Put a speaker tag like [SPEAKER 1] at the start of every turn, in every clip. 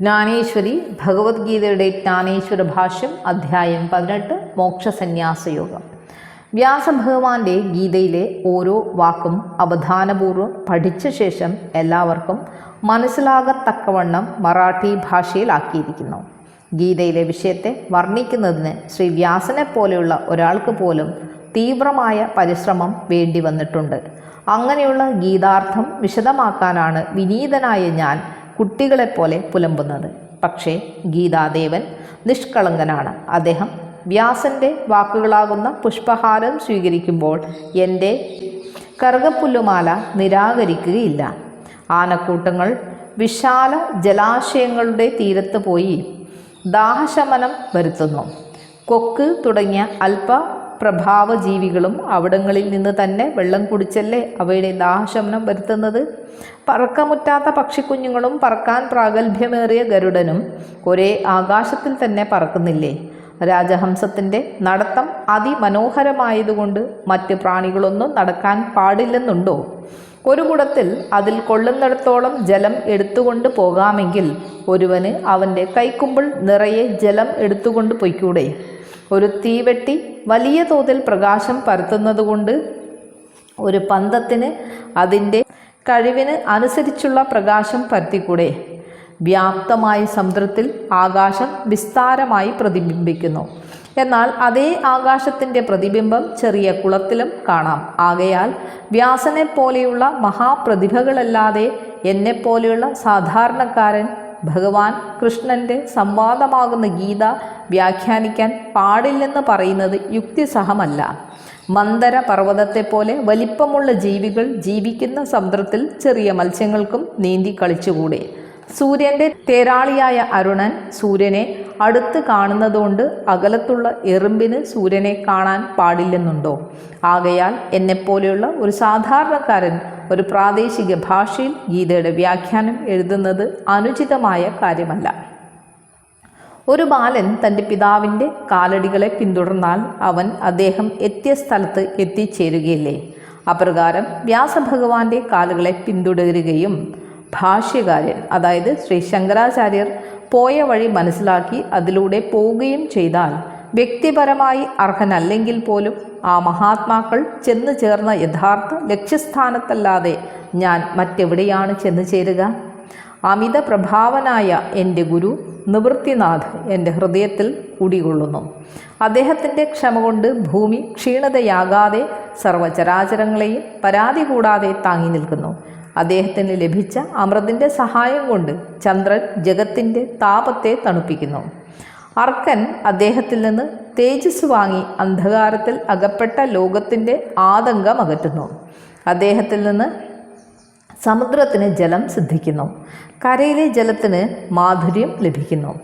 [SPEAKER 1] ജ്ഞാനേശ്വരി ഭഗവത്ഗീതയുടെ ജ്ഞാനേശ്വര ഭാഷ്യം അധ്യായം പതിനെട്ട് മോക്ഷസന്യാസയോഗം. വ്യാസഭഗവാന്റെ ഗീതയിലെ ഓരോ വാക്കും അവധാനപൂർവം പഠിച്ച ശേഷം എല്ലാവർക്കും മനസ്സിലാകത്തക്കവണ്ണം മറാഠി ഭാഷയിലാക്കിയിരിക്കുന്നു. ഗീതയിലെ വിഷയത്തെ വർണിക്കുന്നതിന് ശ്രീ വ്യാസനെ പോലെയുള്ള ഒരാൾക്ക് പോലും തീവ്രമായ പരിശ്രമം വേണ്ടി വന്നിട്ടുണ്ട്. അങ്ങനെയുള്ള ഗീതാർത്ഥം വിശദമാക്കാനാണ് വിനീതനായ ഞാൻ കുട്ടികളെപ്പോലെ പുലമ്പുന്നത്. പക്ഷേ ഗീതാദേവൻ നിഷ്കളങ്കനാണ്. അദ്ദേഹം വ്യാസന്റെ വാക്കുകളാകുന്ന പുഷ്പഹാരം സ്വീകരിക്കുമ്പോൾ എന്റെ കറുകപ്പുല്ലുമാല നിരാകരിക്കുകയില്ല. ആനക്കൂട്ടങ്ങൾ വിശാല ജലാശയങ്ങളുടെ തീരത്ത് പോയി ദാഹശമനം വരുത്തുന്നു. കൊക്ക് തുടങ്ങിയ അല്പ പ്രഭാവജീവികളും അവിടങ്ങളിൽ നിന്ന് തന്നെ വെള്ളം കുടിച്ചല്ലേ അവയുടെ ദാഹശമനം വരുത്തുന്നത്? പറക്കമുറ്റാത്ത പക്ഷിക്കുഞ്ഞുങ്ങളും പറക്കാൻ പ്രാഗൽഭ്യമേറിയ ഗരുഡനും ഒരേ ആകാശത്തിൽ തന്നെ പറക്കുന്നില്ലേ? രാജഹംസത്തിന്റെ നടത്തം അതിമനോഹരമായതുകൊണ്ട് മറ്റ് പ്രാണികളൊന്നും നടക്കാൻ പാടില്ലെന്നുണ്ടോ? ഒരു കുടത്തിൽ അതിൽ കൊള്ളുന്നിടത്തോളം ജലം എടുത്തുകൊണ്ട് പോകാമെങ്കിൽ ഒരുവന് അവന്റെ കൈക്കുമ്പിൾ നിറയെ ജലം എടുത്തുകൊണ്ട് പൊയ്ക്കൂടെ? ഒരു തീവെട്ടി വലിയ തോതിൽ പ്രകാശം പരത്തുന്നതുകൊണ്ട് ഒരു പന്തത്തിന് അതിന്റെ കഴിവിന് അനുസരിച്ചുള്ള പ്രകാശം പരത്തിക്കൂടെ. വ്യാപ്തമായ സമുദ്രത്തിൽ ആകാശം വിസ്താരമായി പ്രതിബിംബിക്കുന്നു. എന്നാൽ അതേ ആകാശത്തിന്റെ പ്രതിബിംബം ചെറിയ കുളത്തിലും കാണാം. ആകയാൽ വ്യാസനെ പോലെയുള്ള മഹാപ്രതിഭകളല്ലാതെ എന്നെപ്പോലെയുള്ള സാധാരണക്കാരൻ ഭഗവാൻ കൃഷ്ണന്റെ സംവാദമാകുന്ന ഗീത വ്യാഖ്യാനിക്കാൻ പാടില്ലെന്ന് പറയുന്നത് യുക്തിസഹമല്ല. മന്ദര പർവതത്തെപ്പോലെ വലിപ്പമുള്ള ജീവികൾ ജീവിക്കുന്ന സമുദ്രത്തിൽ ചെറിയ മത്സ്യങ്ങൾക്കും നീന്തി കളിച്ചുകൂടെ. സൂര്യന്റെ തേരാളിയായ അരുണൻ സൂര്യനെ അടുത്ത് കാണുന്നതുകൊണ്ട് അകലത്തുള്ള എറുമ്പിന് സൂര്യനെ കാണാൻ പാടില്ലെന്നുണ്ടോ? ആകയാൽ എന്നെപ്പോലെയുള്ള ഒരു സാധാരണക്കാരൻ ഒരു പ്രാദേശിക ഭാഷയിൽ ഗീതയുടെ വ്യാഖ്യാനം എഴുതുന്നത് അനുചിതമായ കാര്യമല്ല. ഒരു ബാലൻ തന്റെ പിതാവിന്റെ കാലടികളെ പിന്തുടർന്നാൽ അവൻ അദ്ദേഹം എത്തിയ സ്ഥലത്ത് എത്തിച്ചേരുകയില്ലേ? അപ്രകാരം വ്യാസഭഗവാന്റെ കാലുകളെ പിന്തുടരുകയും ഭാഷ്യകാര്യൻ അതായത് ശ്രീ ശങ്കരാചാര്യർ പോയ വഴി മനസ്സിലാക്കി അതിലൂടെ പോവുകയും ചെയ്താൽ വ്യക്തിപരമായി അർഹനല്ലെങ്കിൽ പോലും ആ മഹാത്മാക്കൾ ചെന്നു ചേർന്ന യഥാർത്ഥ ലക്ഷ്യസ്ഥാനത്തല്ലാതെ ഞാൻ മറ്റെവിടെയാണ് ചെന്നു ചേരുക? അമിത പ്രഭാവനായ എന്റെ ഗുരു നിവൃത്തിനാഥ് എന്റെ ഹൃദയത്തിൽ കുടികൊള്ളുന്നു. അദ്ദേഹത്തിന്റെ ക്ഷമ കൊണ്ട് ഭൂമി ക്ഷീണതയാകാതെ സർവചരാചരങ്ങളെയും പരാതി കൂടാതെ താങ്ങി നിൽക്കുന്നു. അദ്ദേഹത്തിന് ലഭിച്ച അമൃതിന്റെ സഹായം കൊണ്ട് ചന്ദ്രൻ ജഗത്തിന്റെ താപത്തെ തണുപ്പിക്കുന്നു. അർക്കൻ അദ്ദേഹത്തിൽ നിന്ന് തേജസ് വാങ്ങി അന്ധകാരത്തിൽ അകപ്പെട്ട ലോകത്തിന്റെ ആതങ്കം അകറ്റുന്നു. അദ്ദേഹത്തിൽ നിന്ന് സമുദ്രത്തിന് ജലം സിദ്ധിക്കുന്നു. കരയിലെ ജലത്തിന് മാധുര്യം ലഭിക്കുന്നു.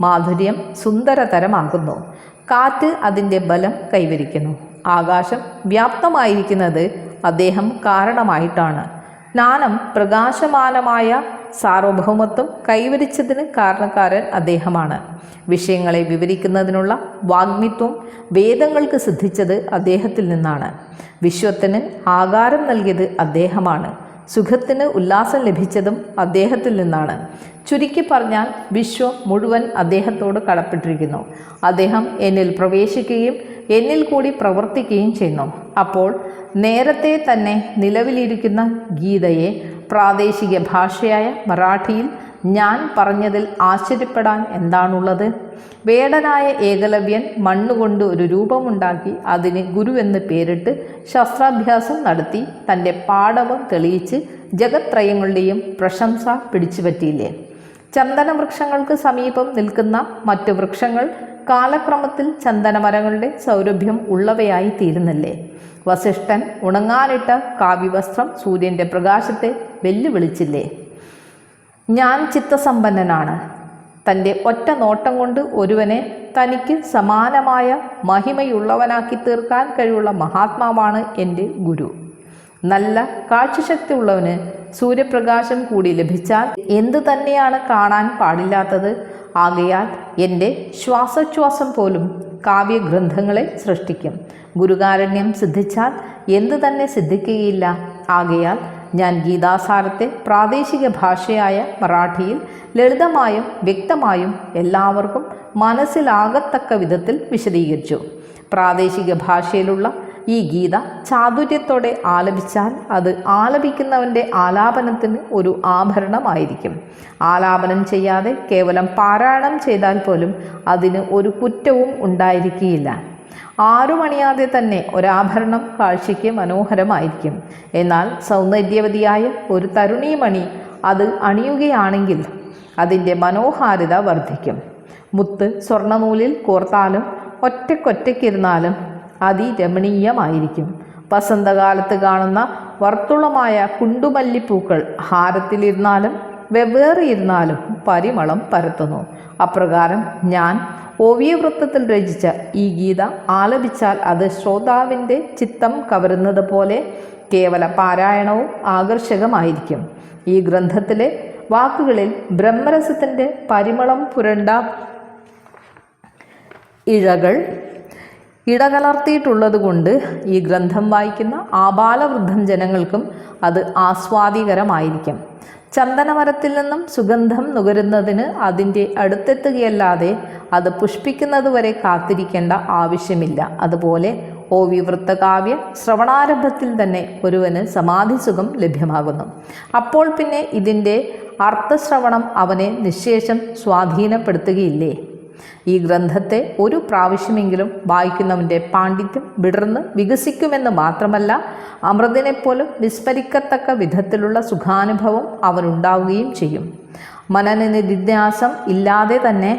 [SPEAKER 1] മാധുര്യം സുന്ദരതരമാകുന്നു. കാറ്റ് അതിന്റെ ബലം കൈവരിക്കുന്നു. ആകാശം വ്യാപ്തമായിരിക്കുന്നത് അദ്ദേഹം കാരണമായിട്ടാണ്. ജ്ഞാനം പ്രകാശമാനമായ സാർവഭൗമത്വം കൈവരിച്ചതിന് കാരണക്കാരൻ അദ്ദേഹമാണ്. വിഷയങ്ങളെ വിവരിക്കുന്നതിനുള്ള വാഗ്മിത്വം വേദങ്ങൾക്ക് സിദ്ധിച്ചത് അദ്ദേഹത്തിൽ നിന്നാണ്. വിശ്വത്തിന് ആകാരം നൽകിയത് അദ്ദേഹമാണ്. സുഖത്തിന് ഉല്ലാസം ലഭിച്ചതും അദ്ദേഹത്തിൽ നിന്നാണ്. ചുരുക്കി പറഞ്ഞാൽ വിശ്വം മുഴുവൻ അദ്ദേഹത്തോട് കടപ്പെട്ടിരിക്കുന്നു. അദ്ദേഹം എന്നിൽ പ്രവേശിക്കുകയും എന്നിൽ കൂടി പ്രവർത്തിക്കുകയും ചെയ്യുന്നു. അപ്പോൾ നേരത്തെ തന്നെ നിലവിലിരിക്കുന്ന ഗീതയെ പ്രാദേശിക ഭാഷയായ മറാഠിയിൽ ഞാൻ പറഞ്ഞതിൽ ആശ്ചര്യപ്പെടാൻ എന്താണുള്ളത്? വേടനായ ഏകലവ്യൻ മണ്ണുകൊണ്ട് ഒരു രൂപമുണ്ടാക്കി അതിന് ഗുരു എന്ന് പേരിട്ട് ശസ്ത്രാഭ്യാസം നടത്തി തന്റെ പാടവം തെളിയിച്ച് ജഗത്രയങ്ങളുടെയും പ്രശംസ പിടിച്ചുപറ്റിയില്ലേ? ചന്ദനവൃക്ഷങ്ങൾക്ക് സമീപം നിൽക്കുന്ന മറ്റു വൃക്ഷങ്ങൾ കാലക്രമത്തിൽ ചന്ദനമരങ്ങളുടെ സൗരഭ്യം ഉള്ളവയായി തീരുന്നില്ലേ വസിഷ്ഠൻ ഉണങ്ങാനിട്ട കാവ്യവസ്ത്രം സൂര്യന്റെ പ്രകാശത്തെ വെല്ലുവിളിച്ചില്ലേ? ഞാൻ ചിത്തസമ്പന്നനാണ്. തന്റെ ഒറ്റ നോട്ടം കൊണ്ട് ഒരുവനെ തനിക്ക് സമാനമായ മഹിമയുള്ളവനാക്കി തീർക്കാൻ കഴിവുള്ള മഹാത്മാവാണ് എന്റെ ഗുരു. നല്ല കാഴ്ചശക്തി ഉള്ളവന് സൂര്യപ്രകാശം കൂടി ലഭിച്ചാൽ എന്തു തന്നെയാണ് കാണാൻ പാടില്ലാത്തത്? ആകയാൽ എന്റെ ശ്വാസോച്ഛ്വാസം പോലും കാവ്യഗ്രന്ഥങ്ങളെ സൃഷ്ടിക്കും. ഗുരുകാരണ്യം സിദ്ധിച്ചാൽ എന്തു തന്നെ സിദ്ധിക്കുകയില്ല. ആകയാൽ ഞാൻ ഗീതാസാരത്തെ പ്രാദേശിക ഭാഷയായ മറാഠിയിൽ ലളിതമായും വ്യക്തമായും എല്ലാവർക്കും മനസ്സിലാകത്തക്ക വിധത്തിൽ വിശദീകരിച്ചു. പ്രാദേശിക ഭാഷയിലുള്ള ഈ ഗീത ചാതുര്യത്തോടെ ആലപിച്ചാൽ അത് ആലപിക്കുന്നവന്റെ ആലാപനത്തിന് ഒരു ആഭരണമായിരിക്കും. ആലാപനം ചെയ്യാതെ കേവലം പാരായണം ചെയ്താൽ പോലും അതിന് ഒരു കുറ്റവും ഉണ്ടായിരിക്കുകയില്ല. ആറുമണിയാതെ തന്നെ ഒരാഭരണം കാഴ്ചയ്ക്ക് മനോഹരമായിരിക്കും. എന്നാൽ സൗന്ദര്യവതിയായ ഒരു തരുണീമണി അത് അണിയുകയാണെങ്കിൽ അതിന്റെ മനോഹാരിത വർദ്ധിക്കും. മുത്ത് സ്വർണനൂലിൽ കോർത്താലും ഒറ്റക്കൊറ്റയ്ക്കിരുന്നാലും അതിരമണീയമായിരിക്കും. വസന്തകാലത്ത് കാണുന്ന വർത്തുളമായ കുണ്ടുമല്ലിപ്പൂക്കൾ ഹാരത്തിലിരുന്നാലും വെവ്വേറിയിരുന്നാലും പരിമളം പരത്തുന്നു. അപ്രകാരം ഞാൻ ഓവ്യവൃത്തത്തിൽ രചിച്ച ഈ ഗീത ആലപിച്ചാൽ അത് ശ്രോതാവിന്റെ ചിത്തം കവരുന്നത് പോലെ കേവല പാരായണവും ആകർഷകമായിരിക്കും. ഈ ഗ്രന്ഥത്തിലെ വാക്കുകളിൽ ബ്രഹ്മരസത്തിന്റെ പരിമളം പുരണ്ട ഇഴകൾ ഇടകലർത്തിയിട്ടുള്ളതുകൊണ്ട് ഈ ഗ്രന്ഥം വായിക്കുന്ന ആബാലവൃദ്ധം ജനങ്ങൾക്കും അത് ആസ്വാദികരമായിരിക്കും. ചന്ദനമരത്തിൽ നിന്നും സുഗന്ധം നുകരുന്നതിന് അതിന്റെ അടുത്തെത്തുകയല്ലാതെ അത് പുഷ്പിക്കുന്നതുവരെ കാത്തിരിക്കേണ്ട ആവശ്യമില്ല. അതുപോലെ ഓ വിവൃത്തകാവ്യ ശ്രവണാരംഭത്തിൽ തന്നെ ഒരുവന് സമാധി സുഖം ലഭ്യമാകുന്നു. അപ്പോൾ പിന്നെ ഇതിന്റെ അർത്ഥശ്രവണം അവനെ നിശേഷം സ്വാധീനപ്പെടുത്തുകയില്ലേ? ഈ ഗ്രന്ഥത്തെ ഒരു പ്രാവശ്യമെങ്കിലും വായിക്കുന്നവന്റെ പാണ്ഡിത്യം വിടർന്ന് വികസിക്കുമെന്ന് മാത്രമല്ല അമൃതിനെപ്പോലും വിസ്മരിക്കത്തക്ക വിധത്തിലുള്ള സുഖാനുഭവം അവനുണ്ടാവുകയും ചെയ്യും. മനനിധിന്യാസം ഇല്ലാതെ തന്നെ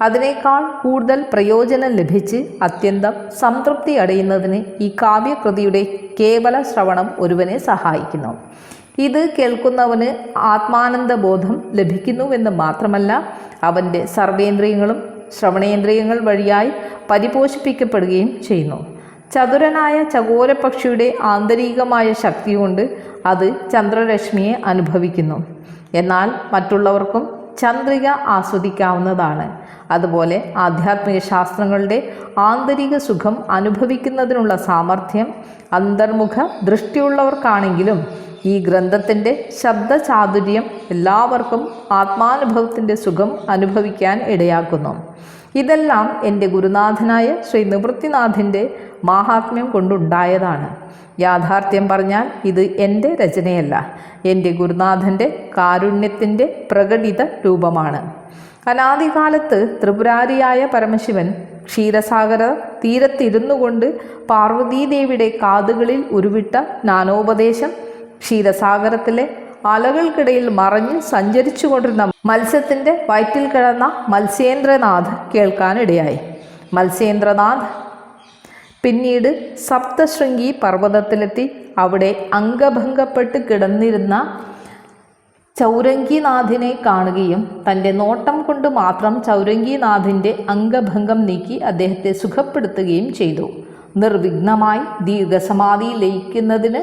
[SPEAKER 1] അതിനേക്കാൾ കൂടുതൽ പ്രയോജനം ലഭിച്ച് അത്യന്തം സംതൃപ്തി അടയുന്നതിന് ഈ കാവ്യകൃതിയുടെ കേവല ശ്രവണം ഒരുവനെ സഹായിക്കുന്നു. ഇത് കേൾക്കുന്നവന് ആത്മാനന്ദബോധം ലഭിക്കുന്നുവെന്ന് മാത്രമല്ല അവന്റെ സർവേന്ദ്രിയങ്ങളും ശ്രവണേന്ദ്രിയങ്ങൾ വഴിയായി പരിപോഷിപ്പിക്കപ്പെടുകയും ചെയ്യുന്നു. ചതുരനായ ചകോരപക്ഷിയുടെ ആന്തരികമായ ശക്തി കൊണ്ട് അത് ചന്ദ്രരശ്മിയെ അനുഭവിക്കുന്നു. എന്നാൽ മറ്റുള്ളവർക്കും ചന്ദ്രിക ആസ്വദിക്കാവുന്നതാണ്. അതുപോലെ ആധ്യാത്മിക ശാസ്ത്രങ്ങളുടെ ആന്തരിക സുഖം അനുഭവിക്കുന്നതിനുള്ള സാമർഥ്യം അന്തർമുഖ ദൃഷ്ടിയുള്ളവർക്കാണെങ്കിലും ഈ ഗ്രന്ഥത്തിന്റെ ശബ്ദചാതുര്യം എല്ലാവർക്കും ആത്മാനുഭവത്തിന്റെ സുഖം അനുഭവിക്കാൻ ഇടയാക്കുന്നു. ഇതെല്ലാം എന്റെ ഗുരുനാഥനായ ശ്രീ നിവൃത്തിനാഥിന്റെ മാഹാത്മ്യം കൊണ്ടുണ്ടായതാണ്. യാഥാർത്ഥ്യം പറഞ്ഞാൽ ഇത് എന്റെ രചനയല്ല. എന്റെ ഗുരുനാഥന്റെ കാരുണ്യത്തിന്റെ പ്രകടിത രൂപമാണ്. അനാദികാലത്ത് ത്രിപുരാരിയായ പരമശിവൻ ക്ഷീരസാഗര തീരത്തിരുന്നു കൊണ്ട് പാർവതീദേവിയുടെ കാതുകളിൽ ഉരുവിട്ട ജ്ഞാനോപദേശം ക്ഷീരസാഗരത്തിലെ അലകൾക്കിടയിൽ മറഞ്ഞ് സഞ്ചരിച്ചു കൊണ്ടിരുന്ന മത്സ്യത്തിന്റെ വയറ്റിൽ കിടന്ന മത്സ്യേന്ദ്രനാഥ് കേൾക്കാനിടയായി. മത്സ്യേന്ദ്രനാഥ് പിന്നീട് സപ്തശൃംഗി പർവതത്തിലെത്തി അവിടെ അംഗഭംഗപ്പെട്ട് കിടന്നിരുന്ന ചൗരംഗിനാഥിനെ കാണുകയും തന്റെ നോട്ടം കൊണ്ട് മാത്രം ചൗരംഗിനാഥിന്റെ അംഗഭംഗം നീക്കി അദ്ദേഹത്തെ സുഖപ്പെടുത്തുകയും ചെയ്തു. നിർവിഘ്നമായി ദീർഘസമാധി ലയിക്കുന്നതിന്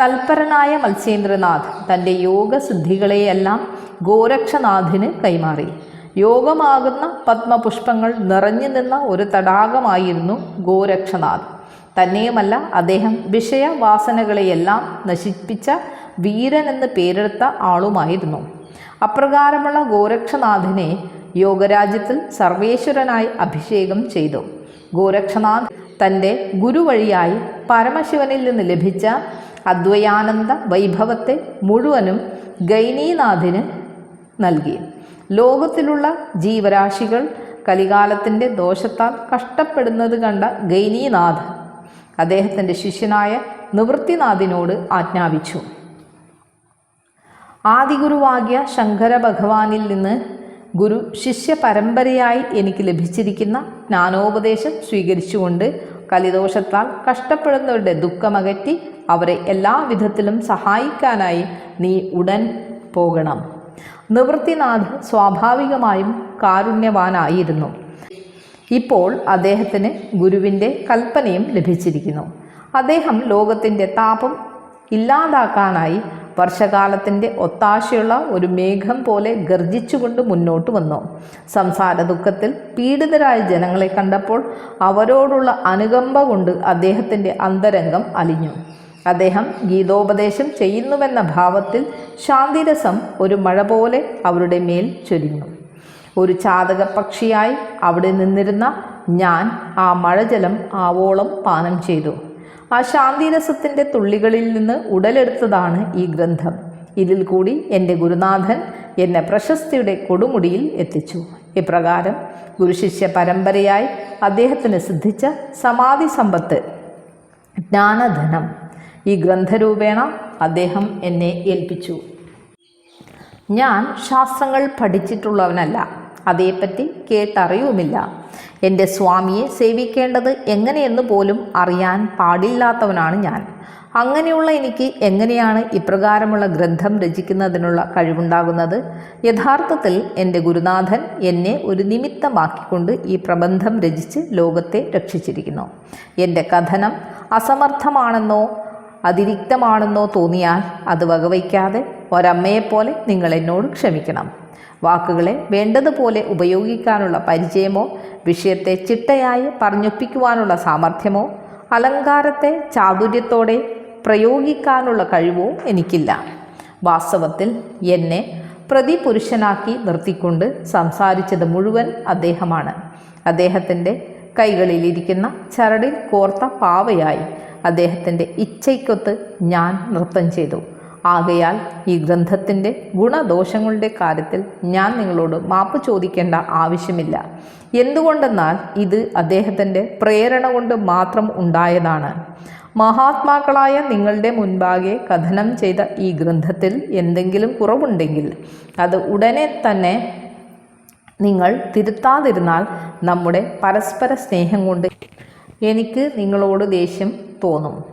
[SPEAKER 1] തൽപരനായ മത്സ്യേന്ദ്രനാഥ് തന്റെ യോഗസിദ്ധികളെയെല്ലാം ഗോരക്ഷനാഥിന് കൈമാറി. യോഗമാകുന്ന പത്മപുഷ്പങ്ങൾ നിറഞ്ഞു നിന്ന ഒരു തടാകമായിരുന്നു ഗോരക്ഷനാഥ്. തന്നെയുമല്ല അദ്ദേഹം വിഷയവാസനകളെയെല്ലാം നശിപ്പിച്ച വീരൻ എന്ന് പേരെടുത്ത ആളുമായിരുന്നു. അപ്രകാരമുള്ള ഗോരക്ഷനാഥിനെ യോഗരാജ്യത്തിൽ സർവേശ്വരനായി അഭിഷേകം ചെയ്തു. ഗോരക്ഷനാഥ് തന്റെ ഗുരുവഴിയായി പരമശിവനിൽ നിന്ന് ലഭിച്ച അദ്വയാനന്ദ വൈഭവത്തെ മുഴുവനും ഗൈനീനാഥിന് നൽകി. ലോകത്തിലുള്ള ജീവരാശികൾ കലികാലത്തിന്റെ ദോഷത്താൽ കഷ്ടപ്പെടുന്നത് കണ്ട ഗൈനീനാഥ് അദ്ദേഹത്തിന്റെ ശിഷ്യനായ നിവൃത്തിനാഥിനോട് ആജ്ഞാപിച്ചു. ആദിഗുരുവാകിയ ശങ്കര ഭഗവാനിൽ നിന്ന് ഗുരു ശിഷ്യ പരമ്പരയായി എനിക്ക് ലഭിച്ചിരിക്കുന്ന ജ്ഞാനോപദേശം സ്വീകരിച്ചുകൊണ്ട് കലിദോഷത്താൽ കഷ്ടപ്പെടുന്നവരുടെ ദുഃഖമകറ്റി അവരെ എല്ലാ വിധത്തിലും സഹായിക്കാനായി നീ ഉടൻ പോകണം. നിവൃത്തിനാഥ് സ്വാഭാവികമായും കാരുണ്യവാനായിരുന്നു. ഇപ്പോൾ അദ്ദേഹത്തിന് ഗുരുവിന്റെ കൽപ്പനയും ലഭിച്ചിരിക്കുന്നു. അദ്ദേഹം ലോകത്തിന്റെ താപം ഇല്ലാതാക്കാനായി വർഷകാലത്തിന്റെ ഒത്താശയുള്ള ഒരു മേഘം പോലെ ഗർജിച്ചുകൊണ്ട് മുന്നോട്ട് വന്നു. സംസാര ദുഃഖത്തിൽ പീഡിതരായ ജനങ്ങളെ കണ്ടപ്പോൾ അവരോടുള്ള അനുകമ്പ കൊണ്ട് അദ്ദേഹത്തിന്റെ അന്തരംഗം അലിഞ്ഞു. അദ്ദേഹം ഗീതോപദേശം ചെയ്യുന്നുവെന്ന ഭാവത്തിൽ ശാന്തിരസം ഒരു മഴ പോലെ അവരുടെ മേൽ ചൊരിഞ്ഞു. ഒരു ചാതക പക്ഷിയായി അവിടെ നിന്നിരുന്ന ഞാൻ ആ മഴജലം ആവോളം പാനം ചെയ്തു. ആ ശാന്തിരസത്തിന്റെ തുള്ളികളിൽ നിന്ന് ഉടലെടുത്തതാണ് ഈ ഗ്രന്ഥം. ഇതിൽ കൂടി എന്റെ ഗുരുനാഥൻ എന്നെ പ്രശസ്തിയുടെ കൊടുമുടിയിൽ എത്തിച്ചു. ഇപ്രകാരം ഗുരുശിഷ്യ പരമ്പരയായി അദ്ദേഹത്തിന് സിദ്ധിച്ച സമാധി സമ്പത്ത് ജ്ഞാനധനം. ഈ ഗ്രന്ഥരൂപേണ അദ്ദേഹം എന്നെ ഏൽപ്പിച്ചു. ഞാൻ ശാസ്ത്രങ്ങൾ പഠിച്ചിട്ടുള്ളവനല്ല. അതേപ്പറ്റി കേട്ടറിയുമില്ല. എന്റെ സ്വാമിയെ സേവിക്കേണ്ടത് എങ്ങനെയെന്ന് പോലും അറിയാൻ പാടില്ലാത്തവനാണ് ഞാൻ. അങ്ങനെയുള്ള എനിക്ക് എങ്ങനെയാണ് ഇപ്രകാരമുള്ള ഗ്രന്ഥം രചിക്കുന്നതിനുള്ള കഴിവുണ്ടാകുന്നത്? യഥാർത്ഥത്തിൽ എന്റെ ഗുരുനാഥൻ എന്നെ ഒരു നിമിത്തമാക്കിക്കൊണ്ട് ഈ പ്രബന്ധം രചിച്ച് ലോകത്തെ രക്ഷിച്ചിരിക്കുന്നു. എന്റെ കഥനം അസമർത്ഥമാണെന്നോ അതിരിക്തമാണെന്നോ തോന്നിയാൽ അത് വകവയ്ക്കാതെ ഒരമ്മയെപ്പോലെ നിങ്ങൾ എന്നോട് ക്ഷമിക്കണം. വാക്കുകളെ വേണ്ടതുപോലെ ഉപയോഗിക്കാനുള്ള പരിചയമോ വിഷയത്തെ ചിട്ടയായി പറഞ്ഞൊപ്പിക്കുവാനുള്ള സാമർഥ്യമോ അലങ്കാരത്തെ ചാതുര്യത്തോടെ പ്രയോഗിക്കാനുള്ള കഴിവോ എനിക്കില്ല. വാസ്തവത്തിൽ എന്നെ പ്രതിപുരുഷനാക്കി നിർത്തിക്കൊണ്ട് സംസാരിച്ചത് മുഴുവൻ അദ്ദേഹമാണ്. അദ്ദേഹത്തിന്റെ കൈകളിലിരിക്കുന്ന ചരടിൽ കോർത്ത പാവയായി അദ്ദേഹത്തിന്റെ ഇച്ഛയ്ക്കൊത്ത് ഞാൻ നൃത്തം ചെയ്തു. ആകയാൽ ഈ ഗ്രന്ഥത്തിന്റെ ഗുണദോഷങ്ങളുടെ കാര്യത്തിൽ ഞാൻ നിങ്ങളോട് മാപ്പ് ചോദിക്കേണ്ട ആവശ്യമില്ല. എന്തുകൊണ്ടെന്നാൽ ഇത് അദ്ദേഹത്തിന്റെ പ്രേരണ കൊണ്ട് മാത്രം ഉണ്ടായതാണ്. മഹാത്മാക്കളായ നിങ്ങളുടെ മുൻപാകെ കഥനം ചെയ്ത ഈ ഗ്രന്ഥത്തിൽ എന്തെങ്കിലും കുറവുണ്ടെങ്കിൽ അത് ഉടനെ തന്നെ നിങ്ങൾ തിരുത്താതിരുന്നാൽ നമ്മുടെ പരസ്പര സ്നേഹം കൊണ്ട് എനിക്ക് നിങ്ങളോട് ദേഷ്യം തോന്നും.